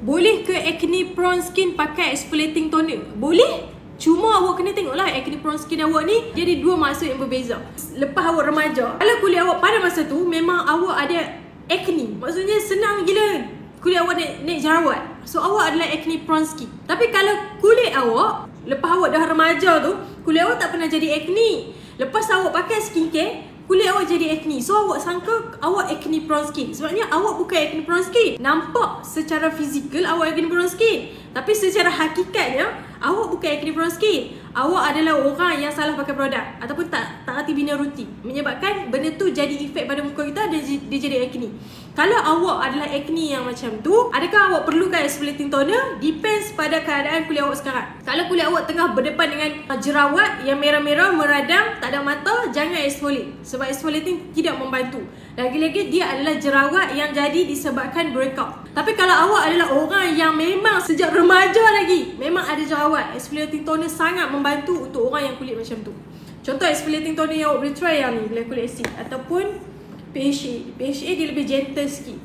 Boleh ke acne prone skin pakai exfoliating toner? Boleh. Cuma awak kena tengok lah acne prone skin awak ni jadi dua maksud yang berbeza. Lepas awak remaja, kalau kulit awak pada masa tu memang awak ada acne. Maksudnya senang gila kulit awak naik, naik jerawat. So awak adalah acne prone skin. Tapi kalau kulit awak lepas awak dah remaja tu, kulit awak tak pernah jadi acne. Lepas awak pakai skincare, kulit awak jadi acne. So awak sangka awak acne prone skin. Sebabnya awak bukan acne prone skin. Nampak secara fizikal awak acne prone skin. Tapi secara hakikatnya awak bukan acne prone skin. Awak adalah orang yang salah pakai produk ataupun tak tak hati bina rutin menyebabkan benda tu jadi efek pada muka kita dan dia, dia jadi acne. Kalau awak adalah acne yang macam tu, adakah awak perlukan exfoliating toner? Depends pada keadaan kulit awak sekarang. Kalau kulit awak tengah berdepan dengan jerawat yang merah-merah meradang, tak ada mata, jangan exfoliate. Sebab exfoliating tidak membantu. Lagi-lagi dia adalah jerawat yang jadi disebabkan breakout. Tapi kalau awak adalah orang yang memang sejak remaja lagi memang ada jerawat, exfoliating toner sangat membantu untuk orang yang kulit macam tu. Contoh exfoliating toner yang awak boleh try yang ni, glycolic acid ataupun PHA. PHA dia lebih gentle sikit.